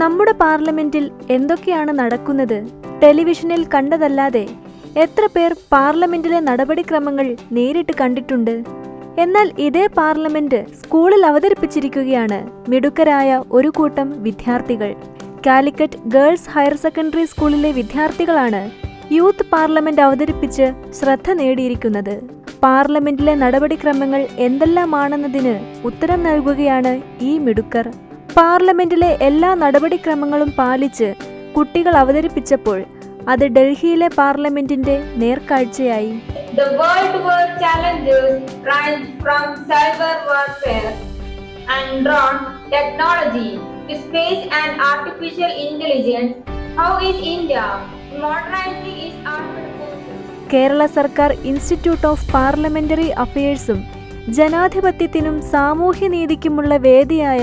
നമ്മുടെ പാർലമെന്റിൽ എന്തൊക്കെയാണ് നടക്കുന്നത്? ടെലിവിഷനിൽ കണ്ടതല്ലാതെ എത്ര പേർ പാർലമെന്റിലെ നടപടിക്രമങ്ങൾ നേരിട്ട് കണ്ടിട്ടുണ്ട്? എന്നാൽ ഇതേ പാർലമെന്റ് സ്കൂളിൽ അവതരിപ്പിച്ചിരിക്കുകയാണ് മിടുക്കരായ ഒരു കൂട്ടം വിദ്യാർത്ഥികൾ. കാലിക്കറ്റ് ഗേൾസ് ഹയർ സെക്കൻഡറി സ്കൂളിലെ വിദ്യാർത്ഥികളാണ് യൂത്ത് പാർലമെന്റ് അവതരിപ്പിച്ച് ശ്രദ്ധ നേടിയിരിക്കുന്നത്. പാർലമെന്റിലെ നടപടിക്രമങ്ങൾ എന്തെല്ലാമാണെന്നതിന് ഉത്തരം നൽകുകയാണ് ഈ മിടുക്കർ. പാർലമെന്റിലെ എല്ലാ നടപടിക്രമങ്ങളും പാലിച്ച് കുട്ടികൾ അവതരിപ്പിച്ചപ്പോൾ അത് ഡൽഹിയിലെ പാർലമെന്റിന്റെ നേർക്കാഴ്ചയായി The world war challenges range from cyber warfare and drone technology to space and artificial intelligence. How is India modernizing its armed forces? Kerala സർക്കാർ ഇൻസ്റ്റിറ്റ്യൂട്ട് ഓഫ് പാർലമെന്ററി അഫയേഴ്സും ജനാധിപത്യത്തിനും സാമൂഹ്യനീതിക്കുമുള്ള വേദിയായ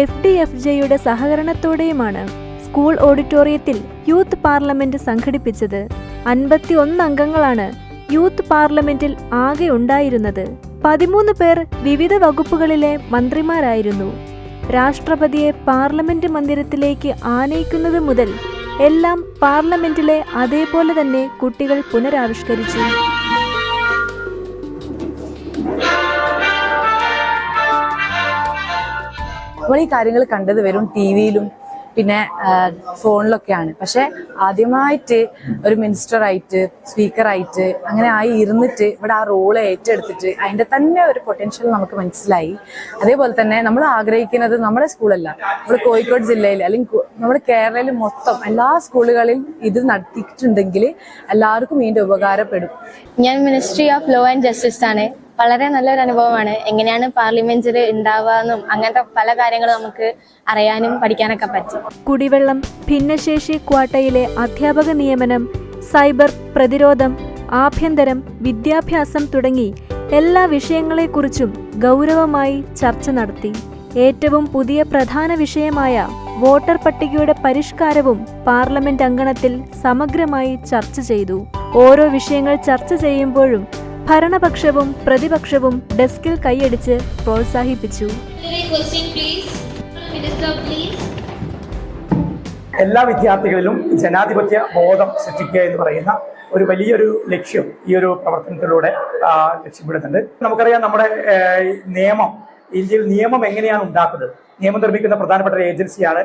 എഫ് ഡി എഫ് ജെയുടെ സഹകരണത്തോടെയുമാണ് സ്കൂൾ ഓഡിറ്റോറിയത്തിൽ youth parliament സംഘടിപ്പിച്ചത്. അൻപത്തി ഒന്ന് അംഗങ്ങളാണ് യൂത്ത് പാർലമെന്റിൽ ആകെ ഉണ്ടായിരുന്നത്. പതിമൂന്ന് പേർ വിവിധ വകുപ്പുകളിലെ മന്ത്രിമാരായിരുന്നു. രാഷ്ട്രപതിയെ പാർലമെന്റ് മന്ദിരത്തിലേക്ക് ആനയിക്കുന്നത് മുതൽ എല്ലാം പാർലമെന്റിലെ അതേപോലെ തന്നെ കുട്ടികൾ പുനരാവിഷ്കരിച്ചു. നമ്മൾ ഈ കാര്യങ്ങൾ കണ്ടത് വെറും ടി വിയിലും പിന്നെ ഫോണിലൊക്കെയാണ്. പക്ഷെ ആദ്യമായിട്ട് ഒരു മിനിസ്റ്ററായിട്ട് സ്പീക്കറായിട്ട് അങ്ങനെ ആയി ഇരുന്നിട്ട് ഇവിടെ ആ റോൾ ഏറ്റെടുത്തിട്ട് അതിന്റെ തന്നെ ഒരു പൊട്ടൻഷ്യൽ നമുക്ക് മനസ്സിലായി. അതേപോലെ തന്നെ നമ്മൾ ആഗ്രഹിക്കുന്നത് നമ്മുടെ സ്കൂളല്ല. നമ്മൾ കോഴിക്കോട് ജില്ലയിൽ അല്ലെങ്കിൽ നമ്മുടെ കേരളയിൽ മൊത്തം എല്ലാ സ്കൂളുകളിൽ ഇത് നടത്തിയിട്ടുണ്ടെങ്കിൽ എല്ലാവർക്കും ഇതിന്റെ ഉപകാരപ്പെടും. ഞാൻ ministry of law and justice ആണ്. വളരെ നല്ലൊരു അനുഭവമാണ്. എങ്ങനെയാണ് പാർലമെന്റിൽ ഉണ്ടാവുകയെന്നും അങ്ങനത്തെ പല കാര്യങ്ങളും നമുക്ക് അറിയാനും പഠിക്കാനൊക്കെ പറ്റും. കുടിവെള്ളം ഭിന്നശേഷി ക്വാട്ടയിലെ അധ്യാപക നിയമനം സൈബർ പ്രതിരോധം ആഭ്യന്തരം വിദ്യാഭ്യാസം തുടങ്ങി എല്ലാ വിഷയങ്ങളെക്കുറിച്ചും ഗൗരവമായി ചർച്ച നടത്തി. ഏറ്റവും പുതിയ പ്രധാന വിഷയമായ വോട്ടർ പട്ടികയുടെ പരിഷ്കാരവും പാർലമെന്റ് അങ്കണത്തിൽ സമഗ്രമായി ചർച്ച ചെയ്തു. ഓരോ വിഷയങ്ങൾ ചർച്ച ചെയ്യുമ്പോഴും ഭരണപക്ഷവും പ്രതിപക്ഷവും ഡെസ്കിൽ കൈയടിച്ച് പ്രോത്സാഹിപ്പിച്ചു. Question please. Minister please. എല്ലാ വിദ്യാർത്ഥികളിലും ജനാധിപത്യ ബോധം സൃഷ്ടിക്കുക എന്ന് പറയുന്ന ഒരു വലിയൊരു ലക്ഷ്യം ഈ ഒരു പ്രവർത്തനത്തിലൂടെ ലക്ഷ്യപ്പെടുന്നുണ്ട് നമുക്കറിയാം നമ്മുടെ നിയമം ഇന്ത്യയിൽ നിയമം എങ്ങനെയാണ് ഉണ്ടാക്കുന്നത്? നിയമം നിർമ്മിക്കുന്ന പ്രധാനപ്പെട്ട ഒരു ഏജൻസിയാണ്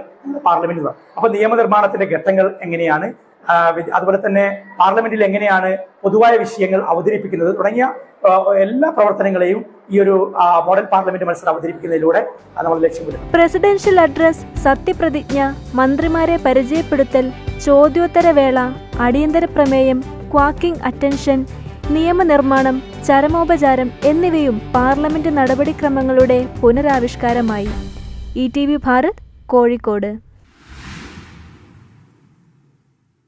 പാർലമെന്റ് അപ്പോൾ അപ്പൊ നിയമനിർമ്മാണത്തിന്റെ ഘട്ടങ്ങൾ എങ്ങനെയാണ്? അതുപോലെ തന്നെ പാർലമെന്റിൽ എങ്ങനെയാണ് പൊതുവായ വിഷയങ്ങൾ അവതരിപ്പിക്കുന്നത് തുടങ്ങിയ എല്ലാ പ്രവർത്തനങ്ങളെയും ഈ ഒരു മോഡൽ പാർലമെന്റ് മത്സരം അവതരിപ്പിക്കുന്നതിലൂടെ നമ്മൾ ലക്ഷ്യമിടുന്നു. പ്രസിഡൻഷ്യൽ അഡ്രസ് സത്യപ്രതിജ്ഞ മന്ത്രിമാരെ പരിചയപ്പെടുത്തൽ ചോദ്യോത്തരവേള അടിയന്തര പ്രമേയം ക്വാക്കിംഗ് അറ്റൻഷൻ നിയമനിർമ്മാണം ചരമോപചാരം എന്നിവയും പാർലമെന്റ് നടപടിക്രമങ്ങളുടെ പുനരാവിഷ്കാരമായി. E T V Bharat Kozhikode.